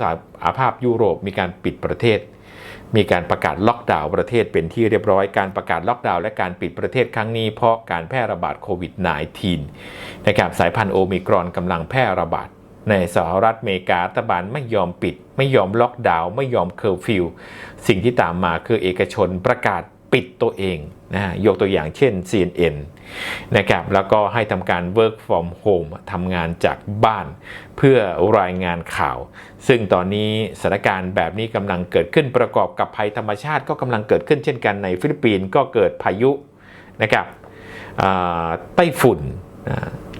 สหภาพยุโรปมีการปิดประเทศ มีการประกาศล็อกดาวน์ประเทศเป็นที่เรียบร้อยการประกาศล็อกดาวน์และการปิดประเทศครั้งนี้เพราะการแพร่ระบาดโควิด -19 นะครับสายพันธุ์โอมิครอนกำลังแพร่ระบาดในสหรัฐอเมริการัฐบาลไม่ยอมปิด ไม่ยอมล็อกดาวน์ไม่ยอมเคอร์ฟิวสิ่งที่ตามมาคือเอกชนประกาศ ปิดตัวเองนะฮะยกตัวอย่างเช่น CNN นะครับแล้วก็ให้ทำการ work from home ทำงานจากบ้าน เพื่อรายงานข่าว ซึ่งตอนนี้สถานการณ์แบบนี้กำลังเกิดขึ้นประกอบกับภัยธรรมชาติก็กำลังเกิดขึ้นเช่นกันในฟิลิปปินส์ก็เกิดพายุนะครับไต้ฝุ่น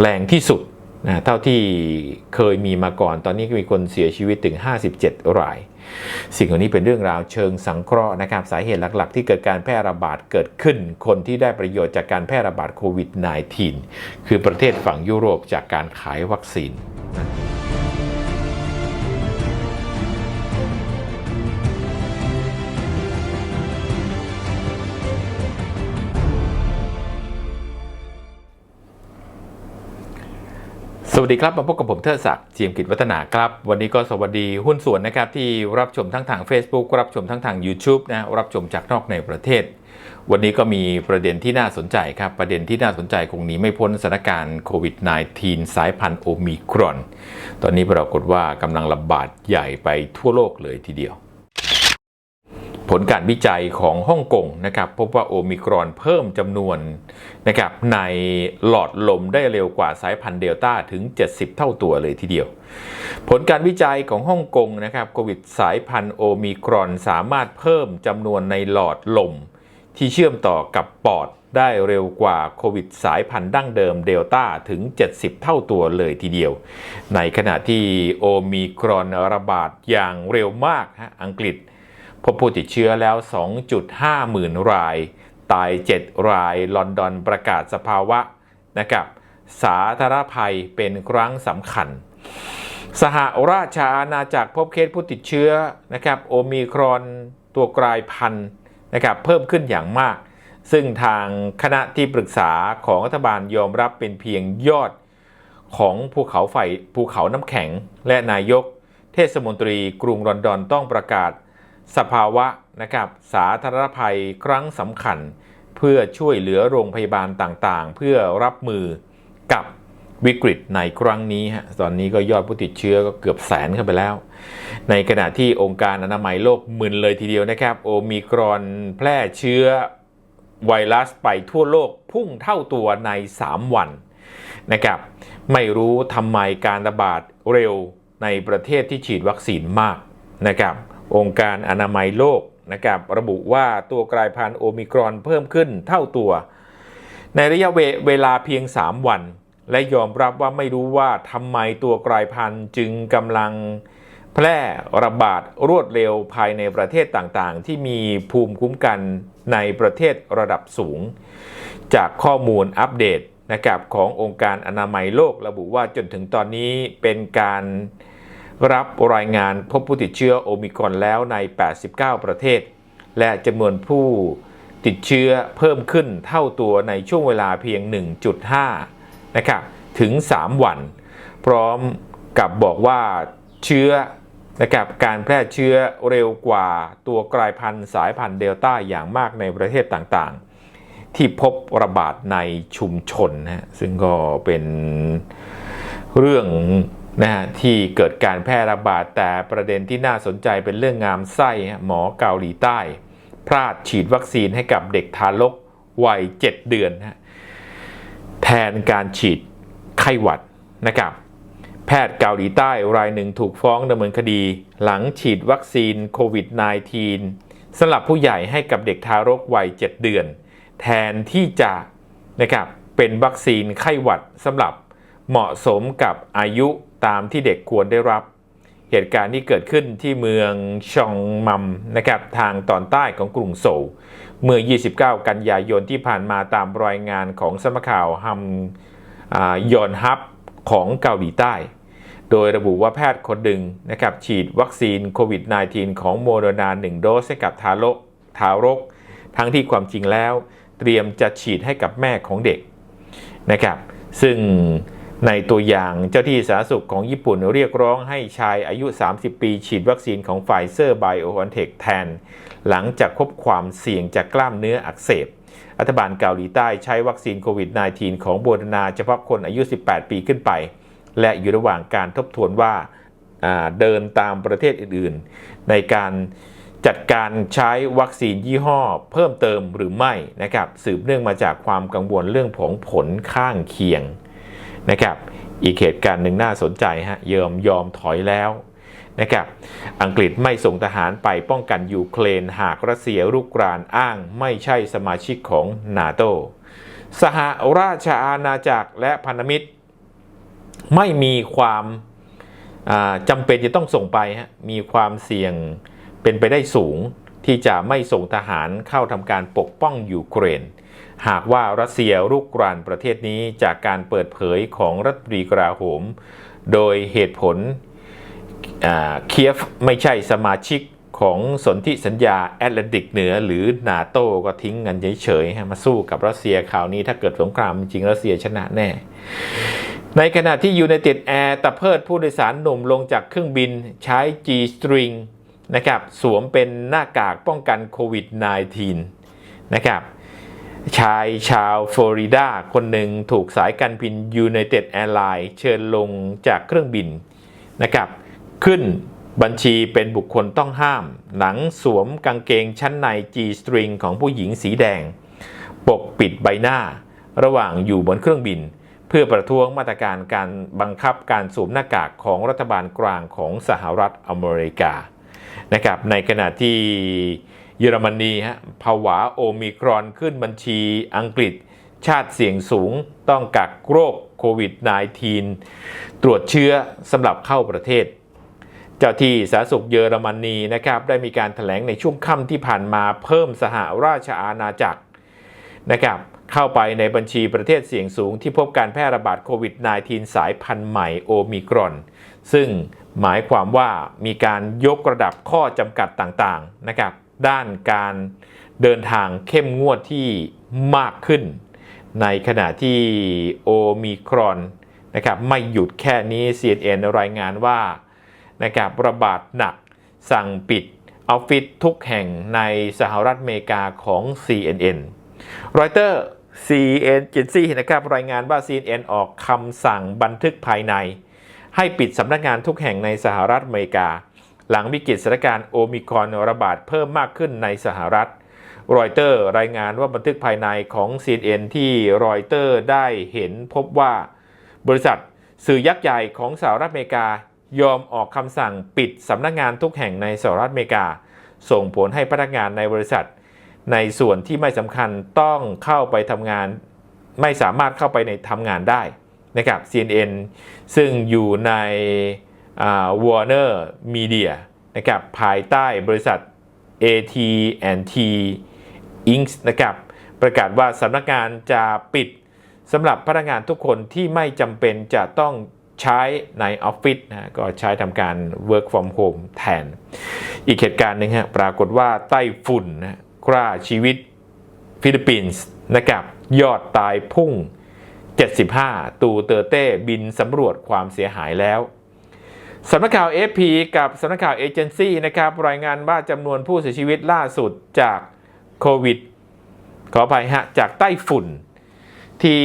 แรงที่สุดนะเท่าที่เคยมีมาก่อน ตอนนี้มีคนเสียชีวิตถึง 57 ราย สิ่งเหล่านี้เป็นเรื่องราวเชิงสังเคราะห์นะครับสาเหตุหลัก ๆ ที่เกิดการแพร่ระบาดเกิดขึ้น คนที่ได้ประโยชน์จากการแพร่ระบาดโควิด -19 คือประเทศฝั่งยุโรปจากการขายวัคซีน สวัสดีครับ มาพบกับผมเทิดศักดิ์เจียมกิจวัฒนาครับ วันนี้ก็สวัสดีหุ้นส่วนนะครับที่รับชมทั้งทาง Facebook รับชมทั้งทาง YouTube นะรับชมจากนอกในประเทศ วันนี้ก็มีประเด็นที่น่าสนใจครับ ประเด็นที่น่าสนใจคงหนีไม่พ้นสถานการณ์โควิด -19 สายพันธุ์โอมิครอน ตอนนี้ปรากฏว่ากำลังระบาดใหญ่ไปทั่วโลกเลยทีเดียว ผลการวิจัยของฮ่องกงนะครับพบว่าโอมิครอนเพิ่มจำนวนนะครับในหลอดลมได้เร็วกว่าสายพันธุ์เดลต้าถึง 70 เท่าตัวเลยทีเดียว ผลการวิจัยของฮ่องกงนะครับโควิดสายพันธุ์โอมิครอนสามารถเพิ่มจำนวนในหลอดลม ที่เชื่อมต่อกับปอดได้เร็วกว่าโควิดสายพันธุ์ดั้งเดิมเดลต้าถึง 70 เท่าตัวเลยทีเดียว ในขณะที่โอมิครอนระบาดอย่างเร็วมากฮะอังกฤษ พบผู้ติดเชื้อแล้ว 2.5 หมื่นราย ตาย 7 ราย ลอนดอนประกาศสภาวะนะครับสาธารณภัยเป็นครั้งสำคัญ สหราชอาณาจักรพบเคสผู้ติดเชื้อนะครับโอมิครอนตัวกลายพันธุ์นะครับเพิ่มขึ้นอย่างมาก ซึ่งทางคณะที่ปรึกษาของรัฐบาลยอมรับเป็นเพียงยอดของภูเขาไฟภูเขาน้ำแข็ง และนายก เทศมนตรีกรุงลอนดอนต้องประกาศ สภาวะนะครับสาธารณภัยครั้งสำคัญ เพื่อช่วยเหลือโรงพยาบาลต่างๆ เพื่อรับมือกับวิกฤตในครั้งนี้ฮะตอนนี้ก็ยอดผู้ติดเชื้อก็เกือบแสนเข้าไปแล้ว ในขณะที่องค์การอนามัยโลกมึนเลยทีเดียวนะครับ โอมิครอนแพร่เชื้อไวรัสไปทั่วโลกพุ่งเท่าตัวใน 3 วันนะครับไม่รู้ทำไมการระบาดเร็วในประเทศที่ฉีดวัคซีนมากนะครับ องค์การอนามัยโลกนะครับระบุว่าตัวกลายพันธุ์โอมิครอนเพิ่มขึ้นเท่าตัว ในระยะเวเวลาเพียง 3 วัน และยอมรับว่าไม่รู้ว่าทำไมตัวกลายพันธุ์จึงกำลังแพร่ระบาดรวดเร็วภายในประเทศต่างๆ ที่มีภูมิคุ้มกันในประเทศระดับสูง จากข้อมูลอัปเดตนะครับขององค์การอนามัยโลกระบุว่าจนถึงตอนนี้เป็นการ รับรายงานพบผู้ติดเชื้อโอมิครอนแล้วใน 89 ประเทศ และจำนวนผู้ติดเชื้อเพิ่มขึ้นเท่าตัวในช่วงเวลาเพียง 1.5 นะครับ ถึง 3 วัน พร้อมกับบอกว่าเชื้อนะครับการแพร่เชื้อเร็วกว่าตัวกลายพันธุ์สายพันธุ์เดลต้าอย่างมากในประเทศต่างๆ ที่พบระบาดในชุมชนนะฮะซึ่งก็เป็นเรื่อง นะฮะที่เกิดการแพร่ระบาดแต่ประเด็นที่น่าสนใจเป็นเรื่องงามไส้หมอเกาหลีใต้ พลาดฉีดวัคซีนให้กับเด็กทารกวัย 7 เดือนฮะแทนการฉีดไข้หวัดนะครับแพทย์เกาหลีใต้รายหนึ่งถูกฟ้องดำเนินคดี หลังฉีดวัคซีนโควิด -19 สำหรับผู้ใหญ่ให้กับเด็กทารกวัย 7 เดือน แทนที่จะนะครับเป็นวัคซีนไข้หวัดสำหรับเหมาะสมกับอายุ ตามที่เด็กควรได้รับ เหตุการณ์ที่เกิดขึ้นที่เมืองชองมัมนะครับทางตอนใต้ของกรุงโซลเมื่อ 29 กันยายนที่ผ่านมาตามรายงานของสำนักข่าวฮัมยอนฮับของเกาหลีใต้ โดยระบุว่าแพทย์คนหนึ่งนะครับฉีดวัคซีนโควิด -19 ของโมเดนา1 โดสให้กับทารกทารก ทั้งที่ความจริงแล้ว เตรียมจะฉีดให้กับแม่ของเด็กนะครับ ซึ่ง ในตัวอย่างเจ้าที่สาธารณสุขของญี่ปุ่นเรียกร้องให้ชายอายุ 30 ปี ฉีดวัคซีนของไฟเซอร์ไบโอ n อนเทคแทน หลังจากพบความเสี่ยงจากกล้ามเนื้ออักเสบรัฐบาลเกาหลีใต้ใช้วัคซีนโควิด -19 ของโบรนาเฉพาะคนอายุ 18 ปีขึ้นไป และอยู่ระหว่างการทบทวนว่าาเดินตามประเทศอื่นๆ ในการจัดการใช้วัคซีนยี่ห้อเพิ่มเติมหรือไม่นะครับสืบเนื่องมาจากความกังวลเรื่องของผลข้างเคียง นะครับ อีกเหตุการณ์หนึ่งน่าสนใจฮะ เยอมยอมถอยแล้วนะครับ อังกฤษไม่ส่งทหารไปป้องกันยูเครนหากรัสเซียรุกรานอ้างไม่ใช่สมาชิกของนาโตสหราชอาณาจักรและพันธมิตร ไม่มีความาจำเป็นจะต้องส่งไปฮะ มีความเสี่ยงเป็นไปได้สูงที่จะไม่ส่งทหารเข้าทำการปกป้องยูเครน หากว่ารัสเซียรุกรานประเทศนี้จากการเปิดเผยของรัฐมนตรีกลาโหม โดยเหตุผลเคียฟไม่ใช่สมาชิกของสนธิสัญญาแอตแลนติกเหนือหรือนาโตก็ทิ้งกันเฉยๆมาสู้กับรัสเซียคราวนี้ถ้าเกิดสงครามจริงรัสเซียชนะแน่ ในขณะที่ United Air ตะเพิดผู้โดยสารหนุ่มลงจากเครื่องบินใช้ G-string นะครับสวมเป็นหน้ากากป้องกันโควิด -19 นะครับ ชายชาวฟลอริดาคนหนึ่งถูกสายการบิน United Airlines เชิญลงจากเครื่องบินนะครับ ขึ้นบัญชีเป็นบุคคลต้องห้าม หลังสวมกางเกงชั้นใน G-string ของผู้หญิงสีแดง ปกปิดใบหน้า ระหว่างอยู่บนเครื่องบิน เพื่อประท้วงมาตรการการบังคับการสวมหน้ากากของรัฐบาลกลางของสหรัฐอเมริกานะครับในขณะที่ เยอรมนีฮะภาวะโอมิครอนขึ้นบัญชีอังกฤษ ชาติเสี่ยงสูงต้องกักโรคโควิด -19 ตรวจเชื้อสำหรับเข้าประเทศ เจ้าที่สาธารณสุขเยอรมนีนะครับได้มีการถแถลงในช่วงค่ำที่ผ่านมาเพิ่มสหราชอาณาจักรนะครับเข้าไปในบัญชีประเทศเสี่ยงสูงที่พบการแพร่ระบาดโควิด -19 สายพันธุ์ใหม่โอมิครอน ซึ่งหมายความว่ามีการยกระดับข้อจำกัดต่างๆนะครับ ด้านการเดินทางเข้มงวดที่มากขึ้น ในขณะที่โอมิครอนนะครับไม่หยุดแค่นี้ CNN รายงานว่านะครับระบาดหนักสั่งปิดออฟฟิศทุกแห่งในสหรัฐอเมริกาของ CNN รอยเตอร์ CNN เจนซี่นะครับรายงานว่า CNN ออกคำสั่งบันทึกภายใน ให้ปิดสำนักงานทุกแห่งในสหรัฐอเมริกา หลังวิกฤตสถานการณ์โอมิครอนระบาดเพิ่มมากขึ้นในสหรัฐ รอยเตอร์รายงานว่าบันทึกภายในของ CNN ที่รอยเตอร์ได้เห็นพบว่า บริษัทสื่อยักษ์ใหญ่ของสหรัฐอเมริกายอมออกคำสั่งปิดสำนักงานทุกแห่งในสหรัฐอเมริกา ส่งผลให้พนักงานในบริษัท ในส่วนที่ไม่สำคัญต้องเข้าไปทำงาน ไม่สามารถเข้าไปในทำงานได้นะครับ CNN ซึ่งอยู่ใน Warner Media นะครับภายใต้บริษัท AT&T Inc. นะครับประกาศว่าสำนักงานจะปิดสำหรับพนักงานทุกคนที่ไม่จำเป็นจะต้องใช้ในออฟฟิศนะก็ใช้ทำการ work from home แทน อีกเหตุการณ์หนึ่งฮะปรากฏว่าไต้ฝุ่นนะฆ่าชีวิตฟิลิปปินส์นะครับยอดตายพุ่ง 75 ตูเตอร์เต้บินสำรวจความเสียหายแล้ว สำนักข่าว FP กับสำนักข่าวเอเจนซี่นะครับรายงานว่าจำนวนผู้เสียชีวิตล่าสุดจากโควิด ขออภัยฮะ จากไต้ฝุ่น ที่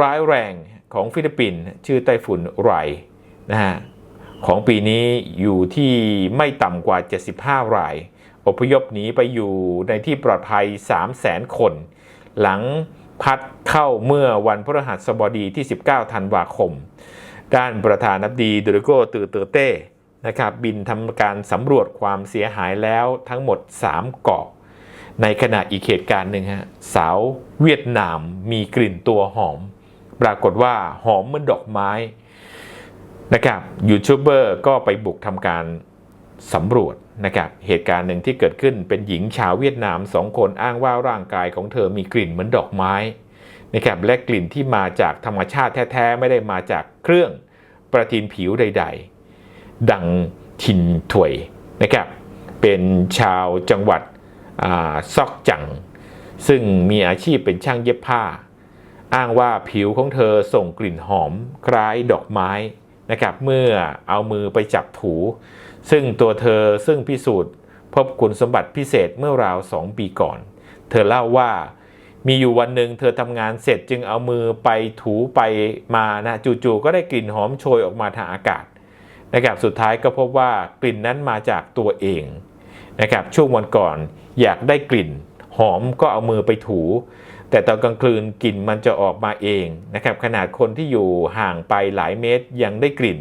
ร้ายแรงของฟิลิปปินส์ชื่อไต้ฝุ่นไรนะฮะของปีนี้อยู่ที่ไม่ต่ำกว่า 75 ราย อพยพหนีไปอยู่ในที่ปลอดภัย 300,000 คน หลังพัดเข้าเมื่อวันพฤหัสบดีที่ 19 ธันวาคม ด้านประธานาธิบดีโดริโกตือเตอร์เต้นะครับบินทำการสำรวจความเสียหายแล้วทั้งหมด 3 เกาะ ในขณะอีกเหตุการณ์หนึ่งฮะสาวเวียดนามมีกลิ่นตัวหอม ปรากฏว่าหอมเหมือนดอกไม้นะครับยูทูบเบอร์ก็ไปบุกทำการสำรวจนะครับเหตุการณ์หนึ่งที่เกิดขึ้นเป็นหญิงชาวเวียดนามสองคนอ้างว่าร่างกายของเธอมีกลิ่นเหมือนดอกไม้ นะครับและกลิ่นที่มาจากธรรมชาติแท้ๆ ไม่ได้มาจากเครื่องประทินผิวใด ๆ ดังทินถวยนะครับเป็นชาวจังหวัดซอกจัง ซึ่งมีอาชีพเป็นช่างเย็บผ้า อ้างว่าผิวของเธอส่งกลิ่นหอมคล้ายดอกไม้นะครับเมื่อเอามือไปจับถู ซึ่งตัวเธอซึ่งพิสูจน์ พบคุณสมบัติพิเศษเมื่อราวสองปีก่อน เธอเล่าว่า มีอยู่วันหนึ่งเธอทำงานเสร็จจึงเอามือไปถูไปมานะจู่ๆก็ได้กลิ่นหอมโชยออกมาทางอากาศนะครับสุดท้ายก็พบว่ากลิ่นนั้นมาจากตัวเองนะครับช่วงวันก่อนอยากได้กลิ่น หอมก็เอามือไปถู แต่ตอนกลางคืนกลิ่นมันจะออกมาเองนะครับขนาดคนที่อยู่ห่างไปหลายเมตรยังได้กลิ่น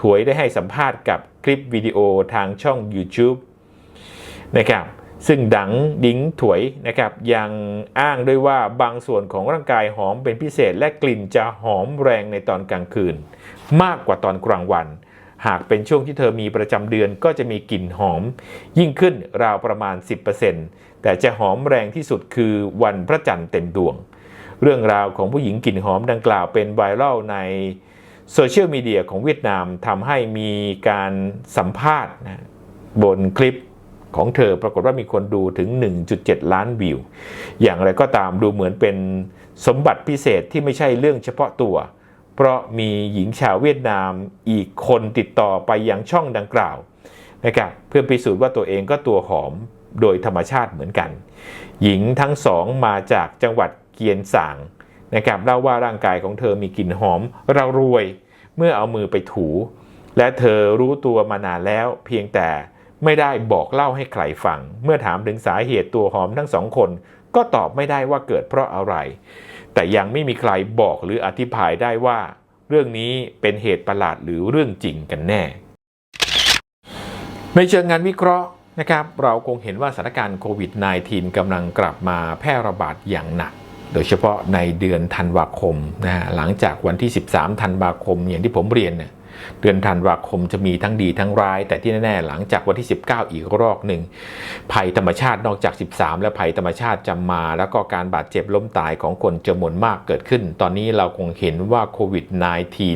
ถวยได้ให้สัมภาษณ์กับคลิปวิดีโอทางช่อง YouTube นะครับ ซึ่งดังดิ้งถวยนะครับยังอ้างด้วยว่าบางส่วนของร่างกายหอมเป็นพิเศษ และกลิ่นจะหอมแรงในตอนกลางคืน มากกว่าตอนกลางวัน หากเป็นช่วงที่เธอมีประจำเดือนก็จะมีกลิ่นหอม ยิ่งขึ้นราวประมาณ 10%แต่จะหอมแรงที่สุดคือวันพระจันทร์เต็มดวง เรื่องราวของผู้หญิงกลิ่นหอมดังกล่าวเป็นไวรัลในโซเชียลมีเดียของเวียดนามทำให้มีการสัมภาษณ์บนคลิป ของเธอปรากฏว่ามีคนดูถึง 1.7 ล้านวิว อย่างไรก็ตามดูเหมือนเป็นสมบัติพิเศษที่ไม่ใช่เรื่องเฉพาะตัว เพราะมีหญิงชาวเวียดนามอีกคนติดต่อไปยังช่องดังกล่าวนะครับเพื่อพิสูจน์ว่าตัวเองก็ตัวหอมโดยธรรมชาติเหมือนกัน หญิงทั้งสองมาจากจังหวัดเกียนสางนะครับเล่าว่าร่างกายของเธอมีกลิ่นหอมเรารวย เมื่อเอามือไปถู และเธอรู้ตัวมานานแล้วเพียงแต่ ไม่ได้บอกเล่าให้ใครฟัง เมื่อถามถึงสาเหตุตัวหอมทั้งสองคน ก็ตอบไม่ได้ว่าเกิดเพราะอะไร แต่ยังไม่มีใครบอกหรืออธิบายได้ว่า เรื่องนี้เป็นเหตุประหลาดหรือเรื่องจริงกันแน่ ในเชิงงานวิเคราะห์นะครับ เราคงเห็นว่าสถานการณ์โควิด -19 กำลังกลับมาแพร่ระบาดอย่างหนักโดยเฉพาะในเดือนธันวาคมนะฮะหลังจากวันที่ 13 ธันวาคมอย่างที่ผมเรียนเนี่ย เดือนธันวาคมจะมีทั้งดีทั้งร้าย แต่ที่แน่ ๆ หลังจากวันที่ 19 อีกรอบหนึ่ง ภัยธรรมชาตินอกจาก 13 และภัยธรรมชาติจะมา แล้วก็การบาดเจ็บล้มตายของคนจำนวนมากเกิดขึ้น ตอนนี้เราคงเห็นว่าโควิด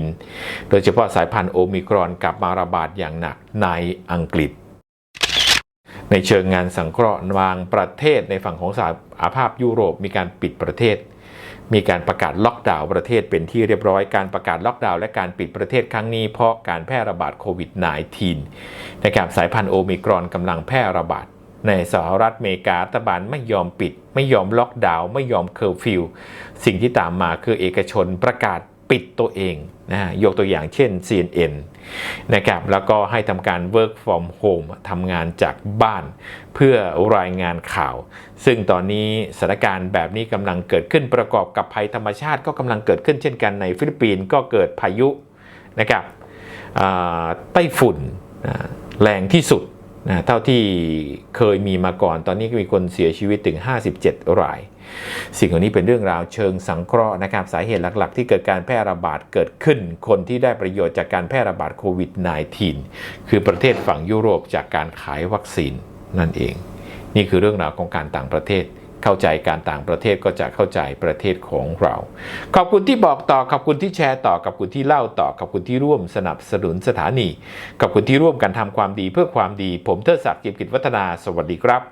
-19 โดยเฉพาะสายพันธุ์โอมิครอนกลับมาระบาดอย่างหนักในอังกฤษในเชิงงานสังเคราะห์บางประเทศในฝั่งของสหภาพยุโรปมีการปิดประเทศ มีการประกาศล็อกดาวน์ประเทศเป็นที่เรียบร้อยการประกาศล็อกดาวน์และการปิดประเทศครั้งนี้เพราะการแพร่ระบาดโควิด -19 นะครับสายพันธุ์โอมิครอนกำลังแพร่ระบาดในสหรัฐอเมริการัฐบาลไม่ยอมปิด ไม่ยอมล็อกดาวน์ไม่ยอมเคอร์ฟิวสิ่งที่ตามมาคือเอกชนประกาศปิดตัวเอง นะฮะยกตัวอย่างเช่น CNN นะครับแล้วก็ให้ทำการ work from home ทำงานจากบ้านเพื่อรายงานข่าว ซึ่งตอนนี้สถานการณ์แบบนี้กำลังเกิดขึ้นประกอบกับภัยธรรมชาติก็กำลังเกิดขึ้นเช่นกันในฟิลิปปินส์ก็เกิดพายุนะครับไต้ฝุ่นแรงที่สุดนะเท่าที่เคยมีมาก่อนตอนนี้ก็มีคนเสียชีวิตถึง 57 ราย สิ่งเหล่านี้เป็นเรื่องราวเชิงสังเคราะห์นะครับสาเหตุหลักๆ ที่เกิดการแพร่ระบาดเกิดขึ้น คนที่ได้ประโยชน์จากการแพร่ระบาดโควิด -19 คือประเทศฝั่งยุโรปจากการขายวัคซีนนั่นเอง นี่คือเรื่องราวของการต่างประเทศเข้าใจการต่างประเทศก็จะเข้าใจประเทศของเรา ขอบคุณที่บอกต่อ ขอบคุณที่แชร์ต่อ ขอบคุณที่เล่าต่อ ขอบคุณที่ร่วมสนับสนุนสถานี ขอบคุณที่ร่วมกันทำความดีเพื่อความดี ผมเทิดศักดิ์เกียรติกิจวัฒนา สวัสดีครับ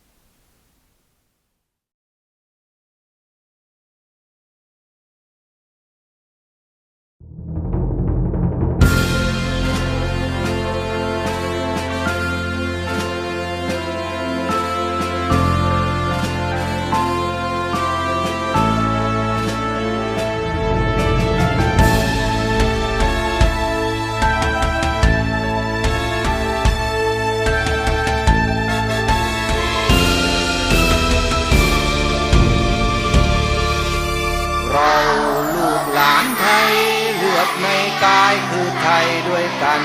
ดในกายคือไทยด้วยกัน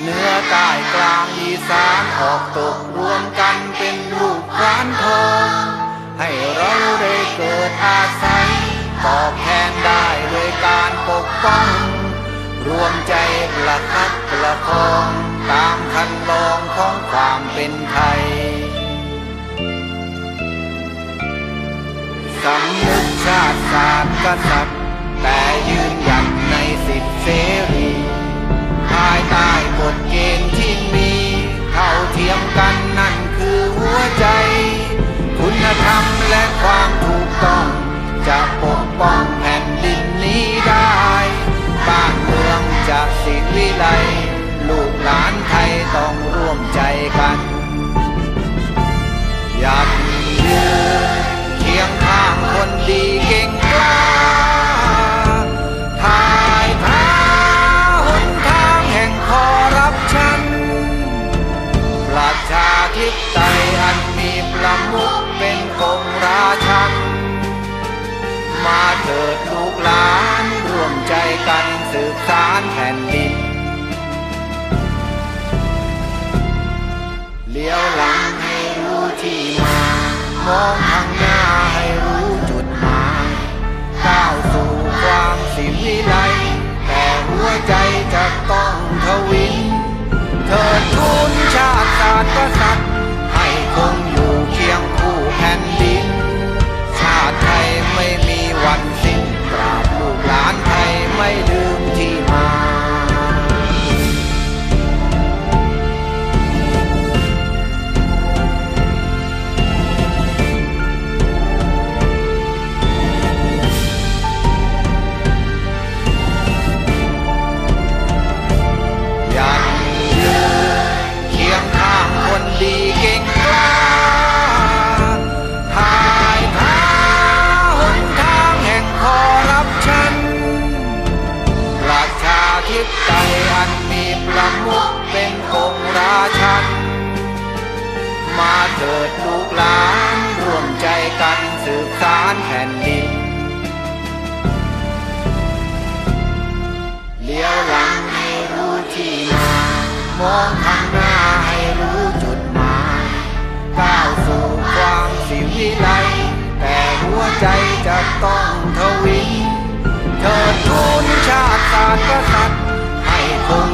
เนื้อใต้กลางอีสานออกตกรวมกันเป็นลูกร้านทองให้เราได้เกิดอาศัยตอบแทนได้ด้วยการปกป้อง รวมใจประคับประคองตามคันลองของความเป็นไทยสำนึกชาติศาสตร์กษัตริย์ แต่ยืนหยัดในสิทธิเสรี ภายใต้กฎเกณฑ์ที่มีเท่าเทียมกันนั่นคือหัวใจ คุณธรรมและความถูกต้อง จะปกป้องแผ่นดินนี้ได้ บ้านเมืองจะสิริไลลูกหลานไทยต้องร่วมใจกัน ทิปไตยอันมีประมุขเป็นคงราชัน มาเถิดลูกหลานรวมใจกันสืบสานแผ่นดิน เลี้ยวหลังให้รู้ที่มา มองทางหน้าให้รู้จุดหมายก้าวสู่ความสิวิไลแต่หัวใจจะต้องทวินเธอทุลชาติศาสตร์กษัตริย์ ใมุกเป็นองราชัน มาเถิดลูกหลานร่วมใจกันสืบสานแผ่นดิน เลี้ยวหลังให้รู้ที่มามองข้างหน้าให้รู้จุดหมายก้าวสู่ความสิวิไลแต่หัวใจจะต้องทวินเธอทูนชาติศาสตร์กษัตริย์ให้คง